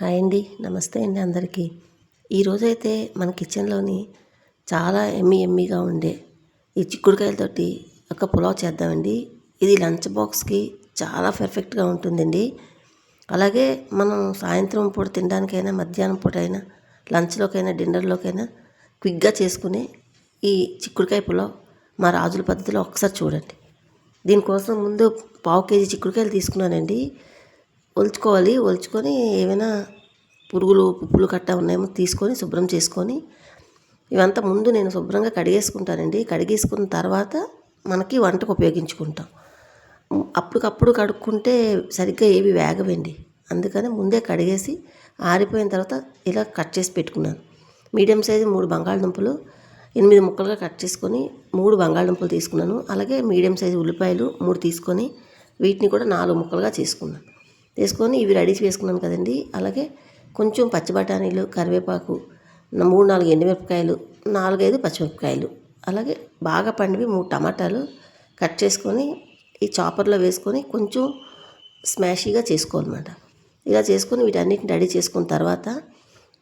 Hi అండి. నమస్తే అండి అందరికీ. ఈరోజైతే మన కిచెన్లోని చాలా ఎమ్మి ఎమ్మిగా ఉండే ఈ చిక్కుడుకాయలతోటి ఒక పులావ్ చేద్దామండి. ఇది లంచ్ బాక్స్కి చాలా పర్ఫెక్ట్గా ఉంటుందండి. అలాగే మనం సాయంత్రం పూట తినడానికైనా మధ్యాహ్నం పూట అయినా లంచ్లోకైనా డిన్నర్లోకైనా క్విక్గా చేసుకునే ఈ చిక్కుడుకాయ పులావ్ మా రాజుల పద్ధతిలో ఒకసారి చూడండి. దీనికోసం ముందు పావు కేజీ చిక్కుడుకాయలు తీసుకున్నానండి. ఒలుచుకోవాలి. ఒలుచుకొని ఏమైనా పురుగులు పుప్పులు కట్ట ఉన్నాయేమో తీసుకొని శుభ్రం చేసుకొని ఇవంతా ముందు నేను శుభ్రంగా కడిగేసుకుంటానండి. కడిగేసుకున్న తర్వాత మనకి వంటకు ఉపయోగించుకుంటాం. అప్పటికప్పుడు కడుక్కుంటే సరిగ్గా ఏవి వేగవండి. అందుకని ముందే కడిగేసి ఆరిపోయిన తర్వాత ఇలా కట్ చేసి పెట్టుకున్నాను. మీడియం సైజు మూడు బంగాళదుంపలు ఎనిమిది ముక్కలుగా కట్ చేసుకొని మూడు బంగాళదుంపలు తీసుకున్నాను. అలాగే మీడియం సైజు ఉల్లిపాయలు మూడు తీసుకొని వీటిని కూడా నాలుగు ముక్కలుగా చేసుకున్నాను. తీసుకొని ఇవి రెడీ చేసుకున్నాను కదండి. అలాగే కొంచెం పచ్చి బఠానీలు కరివేపాకు మూడు నాలుగు ఎండుమిరపకాయలు నాలుగైదు పచ్చిమిరపకాయలు. అలాగే బాగా పండివి మూడు టమాటాలు కట్ చేసుకొని ఈ చాపర్లో వేసుకొని కొంచెం స్మాషీగా చేసుకోవాలన్నమాట. ఇలా చేసుకొని వీటన్నిటిని రెడీ చేసుకున్న తర్వాత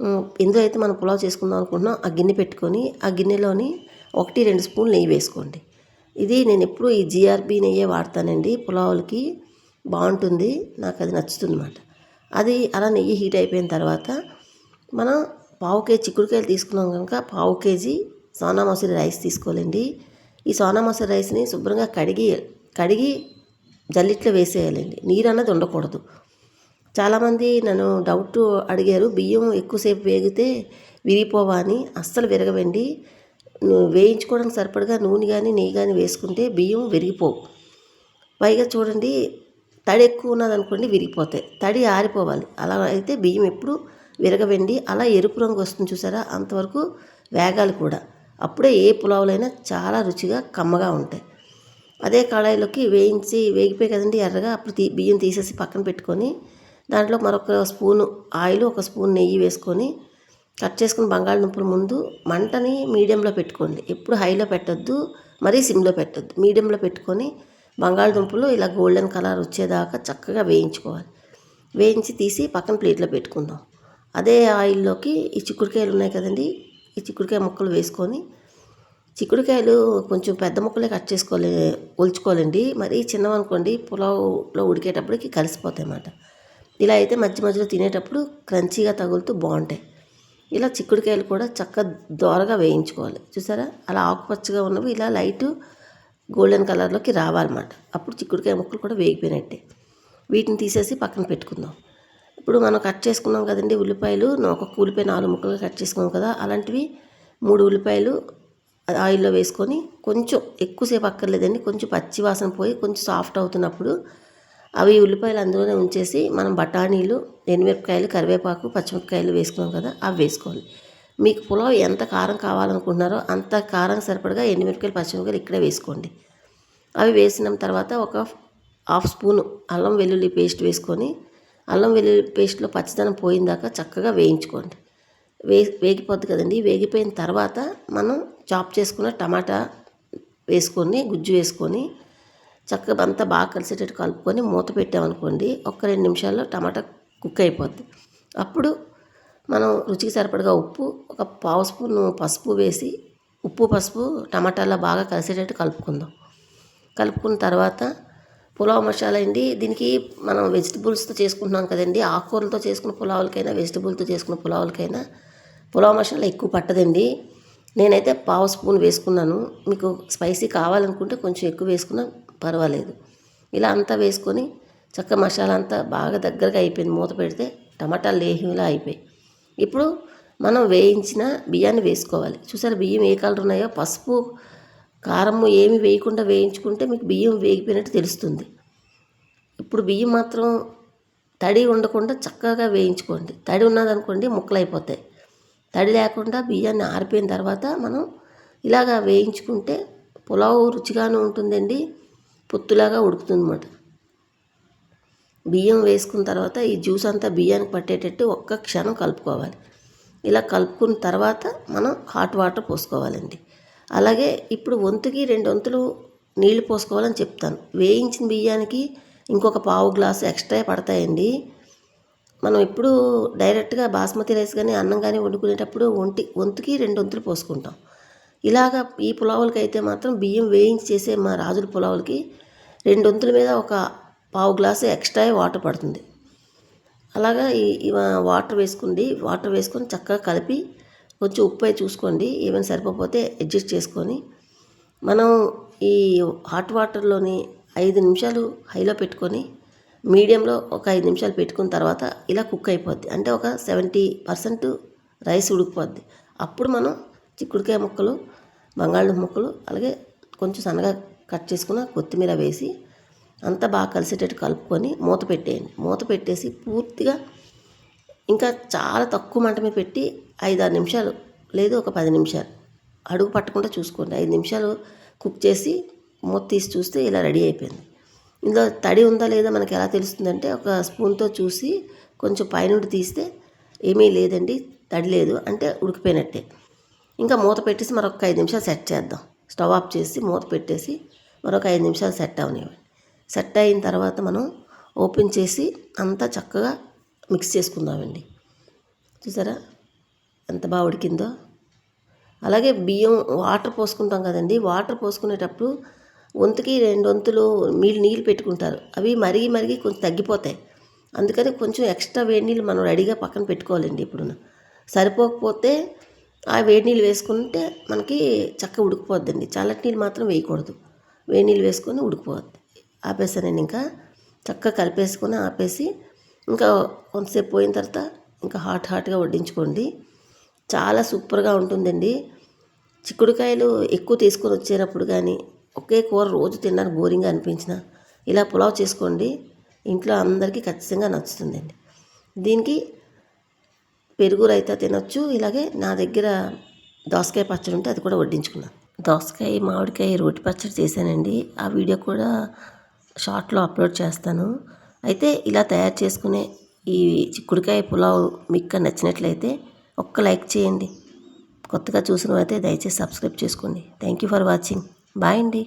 ఉమ్, ఇందులో అయితే మనం పులావ్ చేసుకుందాం అనుకుంటున్నాం. ఆ గిన్నె పెట్టుకొని ఆ గిన్నెలోని ఒకటి రెండు స్పూన్లు నెయ్యి వేసుకోండి. ఇది నేను ఎప్పుడూ ఈ జీఆర్బీ నెయ్యే వాడతానండి పులావులకి. బాగుంటుంది. నాకు అది నచ్చుతుంది అనమాట అది అలా నెయ్యి హీట్ అయిపోయిన తర్వాత మనం పావు కేజీ చిక్కుడుకాయలు తీసుకున్నాం కనుక పావు కేజీ సోనా మసూరి రైస్ తీసుకోవాలండి. ఈ సోనా మసూరి రైస్ని శుభ్రంగా కడిగి కడిగి జల్లిట్లో వేసేయాలండి. నీరు అన్నది ఉండకూడదు. చాలామంది నన్ను డౌట్ అడిగారు బియ్యం ఎక్కువసేపు వేగితే విరిగిపోవా అని. అస్సలు విరగవండి. వేయించుకోవడానికి సరిపడగా నూనె కానీ నెయ్యి కానీ వేసుకుంటే బియ్యం విరిగిపోవు. పైగా చూడండి తడి ఎక్కువ ఉన్నదనుకోండి విరిగిపోతాయి. తడి ఆరిపోవాలి. అలా అయితే బియ్యం ఎప్పుడు విరగవండి. అలా ఎరుపు రంగు వస్తుంది చూసారా? అంతవరకు వేగాలి కూడా. అప్పుడే ఏ పులావులైనా చాలా రుచిగా కమ్మగా ఉంటాయి. అదే కళాయిలోకి వేయించి వేగిపోయి కదండి ఎర్రగా అప్పుడు తీ బియ్యం తీసేసి పక్కన పెట్టుకొని దాంట్లో మరొక స్పూను ఆయిల్ ఒక స్పూన్ నెయ్యి వేసుకొని కట్ చేసుకుని బంగాళదుంపల ముందు మంటని మీడియంలో పెట్టుకోండి. ఎప్పుడు హైలో పెట్టొద్దు మరీ సిమ్లో పెట్టొద్దు. మీడియంలో పెట్టుకొని బంగాళదుంపలు ఇలా గోల్డెన్ కలర్ వచ్చేదాకా చక్కగా వేయించుకోవాలి. వేయించి తీసి పక్కన ప్లేట్లో పెట్టుకుందాం. అదే ఆయిల్లోకి ఈ చిక్కుడుకాయలు ఉన్నాయి కదండి ఈ చిక్కుడుకాయ ముక్కలు వేసుకొని చిక్కుడుకాయలు కొంచెం పెద్ద ముక్కలే కట్ చేసుకోవాలి ఒలుచుకోవాలండి. మరి చిన్నవనుకోండి పులావ్లో ఉడికేటప్పటికి కలిసిపోతాయి అన్నమాట. ఇలా అయితే మధ్య మధ్యలో తినేటప్పుడు క్రంచీగా తగులుతూ బాగుంటాయి. ఇలా చిక్కుడుకాయలు కూడా చక్కగా దోరగా వేయించుకోవాలి. చూసారా? అలా ఆకుపచ్చగా ఉన్నవి ఇలా లైట్ గోల్డెన్ కలర్లోకి రావాలన్నమాట. అప్పుడు చిక్కుడుకాయ ముక్కలు కూడా వేగిపోయినట్టే. వీటిని తీసేసి పక్కన పెట్టుకుందాం. ఇప్పుడు మనం కట్ చేసుకున్నాం కదండి ఉల్లిపాయలు ఒక్కొక్క ఉల్లిపాయ నాలుగు ముక్కలుగా కట్ చేసుకున్నాం కదా అలాంటివి మూడు ఉల్లిపాయలు ఆయిల్లో వేసుకొని కొంచెం ఎక్కువసేపు అక్కర్లేదండి కొంచెం పచ్చి వాసన పోయి కొంచెం సాఫ్ట్ అవుతున్నప్పుడు అవి ఉల్లిపాయలు అందులోనే ఉంచేసి మనం బఠానీలు ఎండుమిరపకాయలు కరివేపాకు పచ్చిమిరపకాయలు వేసుకున్నాం కదా అవి వేసుకోవాలి. మీకు పులావ్ ఎంత కారం కావాలనుకుంటున్నారో అంత కారం సరిపడగా ఎండుమిరపకాయలు పచ్చిమిరపకాయలు ఇక్కడే వేసుకోండి. అవి వేసిన తర్వాత ఒక హాఫ్ స్పూను అల్లం వెల్లుల్లి పేస్ట్ వేసుకొని అల్లం వెల్లుల్లి పేస్ట్లో పచ్చదనం పోయిందాకా చక్కగా వేయించుకోండి. వే వేగిపోద్ది కదండి. వేగిపోయిన తర్వాత మనం చాప్ చేసుకున్న టమాటా వేసుకొని గుజ్జు వేసుకొని చక్కగా అంతా బాగా కలిసేటట్టు కలుపుకొని మూత పెట్టామనుకోండి ఒక్క రెండు నిమిషాల్లో టమాటా కుక్ అయిపోద్ది. అప్పుడు మనం రుచికి సరిపడగా ఉప్పు ఒక పావు స్పూన్ పసుపు వేసి ఉప్పు పసుపు టమాటాలో బాగా కలిసేటట్టు కలుపుకుందాం. కలుపుకున్న తర్వాత పులావ్ మసాలా అండి దీనికి మనం వెజిటబుల్స్తో చేసుకుంటున్నాం కదండి ఆకుకూరలతో చేసుకున్న పులావులకైనా వెజిటబుల్తో చేసుకున్న పులావులకైనా పులావ్ మసాలా ఎక్కువ పట్టదండి. నేనైతే పావు స్పూన్ వేసుకున్నాను. మీకు స్పైసీ కావాలనుకుంటే కొంచెం ఎక్కువ వేసుకున్నా పర్వాలేదు. ఇలా అంతా వేసుకొని చక్క మసాలా అంతా బాగా దగ్గరగా అయిపోయింది. మూత పెడితే టమాటాలు లేహిలా అయిపోయి ఇప్పుడు మనం వేయించిన బియ్యాన్ని వేసుకోవాలి. చూసారు బియ్యం ఏ కలర్ ఉన్నాయో? పసుపు కారము ఏమి వేయకుండా వేయించుకుంటే మీకు బియ్యం వేగిపోయినట్టు తెలుస్తుంది. ఇప్పుడు బియ్యం మాత్రం తడి ఉండకుండా చక్కగా వేయించుకోండి. తడి ఉన్నదనుకోండి ముక్కలు అయిపోతాయి తడి లేకుండా బియ్యాన్ని ఆరిపోయిన తర్వాత మనం ఇలాగా వేయించుకుంటే పులావ్ రుచిగానే ఉంటుందండి. పొత్తులాగా ఉడుకుతుంది అన్నమాట బియ్యం వేసుకున్న తర్వాత ఈ జ్యూస్ అంతా బియ్యానికి పట్టేటట్టు ఒక్క క్షణం కలుపుకోవాలి. ఇలా కలుపుకున్న తర్వాత మనం హాట్ వాటర్ పోసుకోవాలండి. అలాగే ఇప్పుడు వంతుకి రెండు వంతులు నీళ్ళు పోసుకోవాలని చెప్తాను. వేయించిన బియ్యానికి ఇంకొక పావు గ్లాసు ఎక్స్ట్రా పడతాయండి. మనం ఇప్పుడు డైరెక్ట్గా బాస్మతి రైస్ కానీ అన్నం కానీ వండుకునేటప్పుడు ఒంటి వంతుకి రెండు వంతులు పోసుకుంటాం. ఇలాగ ఈ పులావులకి అయితే మాత్రం బియ్యం వేయించి చేసే మా రాజుల పులావులకి రెండు వంతుల మీద ఒక పావు గ్లాసు ఎక్స్ట్రా వాటర్ పడుతుంది. అలాగా ఈ వాటర్ వేసుకోండి వాటర్ వేసుకొని చక్కగా కలిపి కొంచెం ఉప్పు అయి చూసుకోండి. ఏమైనా సరిపోతే అడ్జస్ట్ చేసుకొని. మనం ఈ హాట్ వాటర్లోని ఐదు నిమిషాలు హైలో పెట్టుకొని మీడియంలో ఒక ఐదు నిమిషాలు పెట్టుకున్న తర్వాత ఇలా కుక్ అయిపోద్ది. అంటే ఒక సెవెంటీ పర్సెంట్ రైస్ ఉడికిపోద్ది. అప్పుడు మనం చిక్కుడుకాయ ముక్కలు బంగాళదుంప ముక్కలు అలాగే కొంచెం సన్నగా కట్ చేసుకున్న కొత్తిమీర వేసి అంతా బాగా కలిసేటట్టు కలుపుకొని మూత పెట్టేయండి. మూత పెట్టేసి పూర్తిగా ఇంకా చాలా తక్కువ మంట మీద పెట్టి ఐదు ఆరు నిమిషాలు లేదు ఒక పది నిమిషాలు అడుగు పట్టకుండా చూసుకోండి. ఐదు నిమిషాలు కుక్ చేసి మూత తీసి చూస్తే ఇలా రెడీ అయిపోయింది. ఇందులో తడి ఉందా లేదా మనకి ఎలా తెలుస్తుందంటే ఒక స్పూన్తో చూసి కొంచెం పైనుండి తీస్తే ఏమీ లేదండి తడి లేదు అంటే ఉడికిపోయినట్టే. ఇంకా మూత పెట్టేసి మరొక ఐదు నిమిషాలు సెట్ చేద్దాం. స్టవ్ ఆఫ్ చేసి మూత పెట్టేసి మరొక ఐదు నిమిషాలు సెట్ అవనివ్వండి. సెట్ అయిన తర్వాత మనం ఓపెన్ చేసి అంతా చక్కగా మిక్స్ చేసుకుందామండి. చూసారా? ఎంత బాగా ఉడికిందో. అలాగే బియ్యం వాటర్ పోసుకుంటాం కదండి. వాటర్ పోసుకునేటప్పుడు వంతుకి రెండు వంతులు నీళ్ళు నీళ్ళు పెట్టుకుంటారు. అవి మరిగి మరిగి కొంచెం తగ్గిపోతాయి. అందుకని కొంచెం ఎక్స్ట్రా వేడి నీళ్ళు మనం రెడీగా పక్కన పెట్టుకోవాలండి ఇప్పుడు సరిపోకపోతే ఆ వేడి నీళ్ళు వేసుకుంటే మనకి చక్కగా ఉడికిపోద్దండి. చల్లటి నీళ్ళు మాత్రం వేయకూడదు. వేడి నీళ్ళు వేసుకొని ఉడికిపోద్ది. ఆపేసానండి ఇంకా. చక్కగా కలిపేసుకొని ఆపేసి ఇంకా కొంతసేపు పోయిన తర్వాత ఇంకా హాట్ హాట్గా వడ్డించుకోండి. చాలా సూపర్గా ఉంటుందండి. చిక్కుడుకాయలు ఎక్కువ తీసుకొని వచ్చేటప్పుడు కానీ ఒకే కూర రోజు తినడానికి బోరింగ్గా అనిపించిన ఇలా పులావ్ చేసుకోండి. ఇంట్లో అందరికీ ఖచ్చితంగా నచ్చుతుందండి. దీనికి పెరుగు రైతా తినొచ్చు ఇలాగే నా దగ్గర దోసకాయ పచ్చడి ఉంటే అది కూడా వడ్డించుకున్నాను. దోసకాయ మామిడికాయ రోటి పచ్చడి చేశానండి. ఆ వీడియో కూడా షార్ట్లో అప్లోడ్ చేస్తాను. అయితే ఇలా తయారు చేసుకునే ఈ చిక్కుడుకాయ పులావ్ మీకు నచ్చినట్లయితే ఒక్క లైక్ చేయండి. కొత్తగా చూసిన అయితే దయచేసి సబ్స్క్రైబ్ చేసుకోండి. Thank you for watching. Bye అండి.